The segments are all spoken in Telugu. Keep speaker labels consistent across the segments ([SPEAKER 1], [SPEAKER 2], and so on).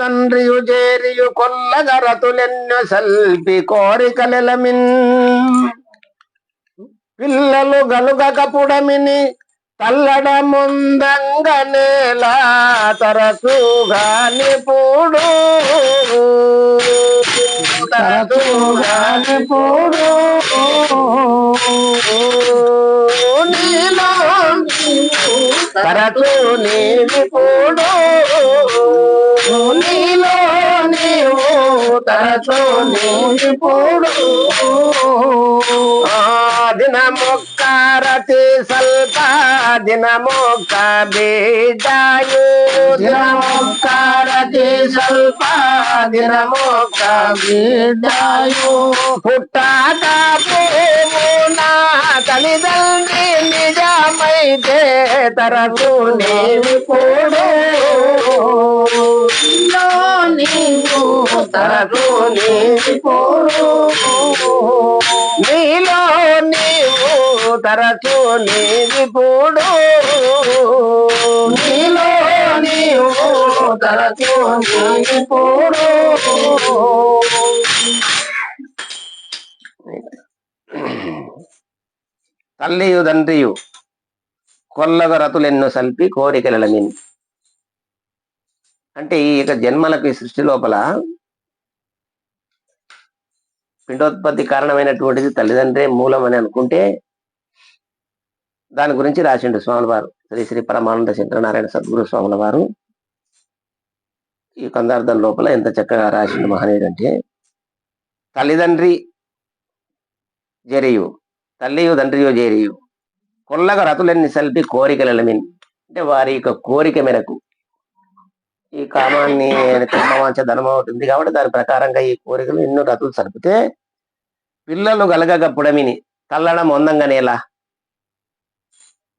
[SPEAKER 1] తండ్రియు చేరియు కొల్లగరతులెన్నో సల్పి కోరికలెలమిన్. పిల్లలు గలుగకపుడమిని తల్లడ ముందంగనేలా తరచుగా నిపుడు. తరచుగా నిపుడు. నీలో తరచు నీ నిపుడు తరచు నీవి పూడు దిన మొక్క రతి సల్ప దిన మొక్క బీజాయు దిన మొక్క రతి సల్ప దిన మొక్క బీజాయు. పుట్టాక పూమున తల్లిదండ్రి నిజమైతే తరచు నీవి కూడు తరచు నీవి నీలో నీవు తరచు నీవి తల్లియు తండ్రియు కొల్లగ రతులెన్నో సల్పి కోరికల మిన్ అంటే ఈ యొక్క జన్మలకు ఈ సృష్టి లోపల పిండోత్పత్తి కారణమైనటువంటిది తల్లిదండ్రే మూలం అని అనుకుంటే దాని గురించి రాసిండు స్వాముల వారు శ్రీ శ్రీ పరమానంద శంకరనారాయణ సద్గురు స్వాముల వారు ఈ కందార్థం లోపల ఎంత చక్కగా రాసిండు మహనీయుడు అంటే తల్లిదండ్రి జరియు తల్లియు తండ్రియు జరియు కొల్లగ రతులన్నీ సల్పి కోరికలమిన్ అంటే వారి యొక్క కోరిక మేరకు ఈ కామాన్ని కామవాంచ ధనం అవుతుంది కాబట్టి దాని ప్రకారంగా ఈ కోరికలు ఎన్నో రతులు సరిపితే పిల్లలు గలగక పుడమిని తల్లడం వందంగానేలా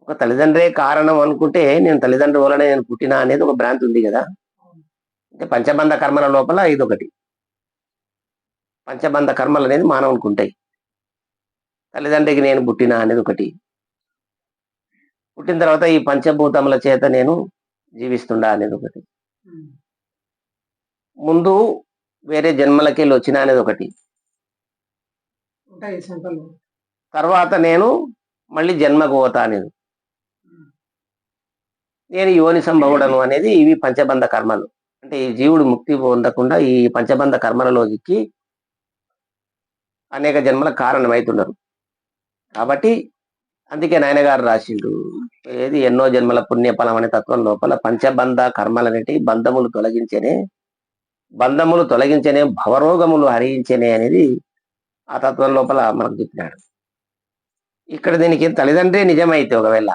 [SPEAKER 1] ఒక తల్లిదండ్రే కారణం అనుకుంటే నేను తల్లిదండ్రుల వలనే నేను పుట్టినా అనేది ఒక భ్రాంతి ఉంది కదా. అంటే పంచబంధ కర్మల లోపల ఇది ఒకటి పంచబంధ కర్మలు అనేది మానవునికి ఉంటాయి. తల్లిదండ్రికి నేను పుట్టినా అనేది ఒకటి. పుట్టిన తర్వాత ఈ పంచభూతముల చేత నేను జీవిస్తుండా అనేది ఒకటి. ముందు వేరే జన్మలకి వెళ్ళి వచ్చిన అనేది ఒకటి. తర్వాత నేను మళ్ళీ జన్మకు పోతా అనేది. నేను యోని సంభవుడను అనేది ఇవి పంచబంధ కర్మలు. అంటే ఈ జీవుడు ముక్తి పొందకుండా ఈ పంచబంధ కర్మలలోకి అనేక జన్మల కారణమవుతున్నారు కాబట్టి అందుకే నాయనగారు రాసిండు ఏది ఎన్నో జన్మల పుణ్యఫలం అనే తత్వం లోపల పంచబంధ కర్మలనేటి బంధములు తొలగించనే బంధములు తొలగించనే భవరోగములు హరించనే అనేది ఆ తత్వం లోపల మనకు చెప్పినాడు. ఇక్కడ దీనికి తల్లిదండ్రి నిజమైతే ఒకవేళ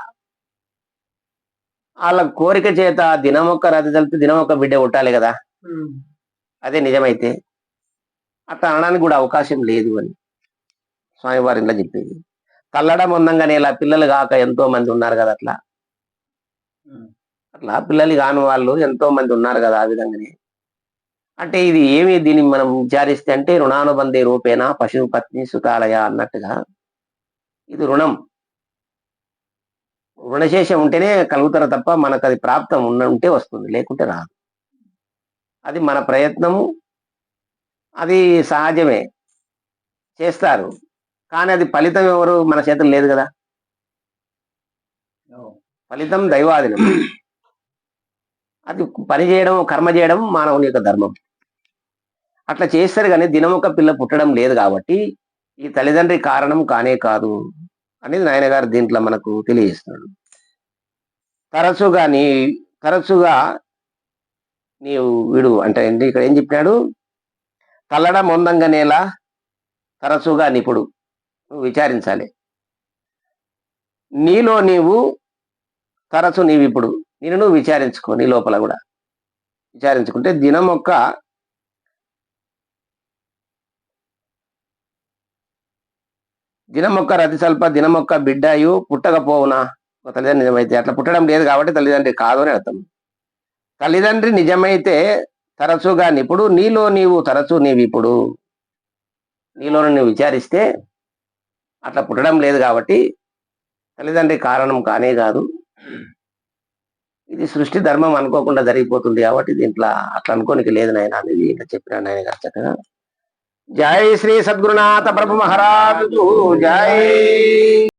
[SPEAKER 1] వాళ్ళ కోరిక చేత దినమొక్క రతి తలిపి దినమొక్క బిడ్డ పుట్టాలి కదా. అదే నిజమైతే అట్లా అనడానికి కూడా అవకాశం లేదు అని స్వామివారి ఇంట్లో చెప్పేది. తల్లడం ఉందంగానే ఇలా పిల్లలు కాక ఎంతో మంది ఉన్నారు కదా అట్లా. అట్లా పిల్లలు కాని వాళ్ళు ఎంతో మంది ఉన్నారు కదా ఆ విధంగానే. అంటే ఇది ఏమి దీన్ని మనం విచారిస్తే అంటే రుణానుబంధే రూపేణ పశువు పత్ని సుతాలయ అన్నట్టుగా. ఇది రుణం. రుణశేషం ఉంటేనే కలుగుతారు తప్ప మనకు అది ప్రాప్తం ఉన్న ఉంటే వస్తుంది లేకుంటే రాదు. అది మన ప్రయత్నము అది సహజమే. చేస్తారు. కానీ అది ఫలితం ఎవరు మన చేతులు లేదు కదా. ఫలితం దైవాధీనం. అది పని చేయడం కర్మ చేయడం మానవుని యొక్క ధర్మం. అట్లా చేస్తారు కానీ దినమొక పిల్ల పుట్టడం లేదు కాబట్టి ఈ తల్లిదండ్రి కారణం కానే కాదు. అనేది నాయన గారు దీంట్లో మనకు తెలియజేస్తున్నాడు. తరచుగా నీ తరచుగా నీవు వీడు అంటే ఏంటి? ఇక్కడ ఏం చెప్పినాడు? తల్లడం మొందంగా నేల తరచుగా నిపుడు. నువ్వు విచారించాలి. నీలో నీవు తరచు నీవిప్పుడు. నేను నువ్వు విచారించుకో నీ లోపల కూడా. విచారించుకుంటే దినం ఒక్క దినమొక్క రతి స్వల్ప దినమొక్క బిడ్డాయు పుట్టకపోవునా? తల్లిదండ్రి నిజమైతే అట్లా పుట్టడం లేదు కాబట్టి తల్లిదండ్రి కాదు అని అర్థం. తల్లిదండ్రి నిజమైతే తరచుగా నిపుడు నీలో నీవు తరచు నీవు ఇప్పుడు నీలో నువ్వు విచారిస్తే అట్లా పుట్టడం లేదు కాబట్టి తల్లిదండ్రి కారణం కానే కాదు. ఇది సృష్టి ధర్మం అనుకోకుండా జరిగిపోతుంది కాబట్టి దీంట్లో అట్లా అనుకోనికి లేదు నాయన అనేది ఇట్లా చెప్పిన నాయన గారు చక్కగా. జై శ్రీ సద్గురునాథ ప్రభు మహారాజు జై.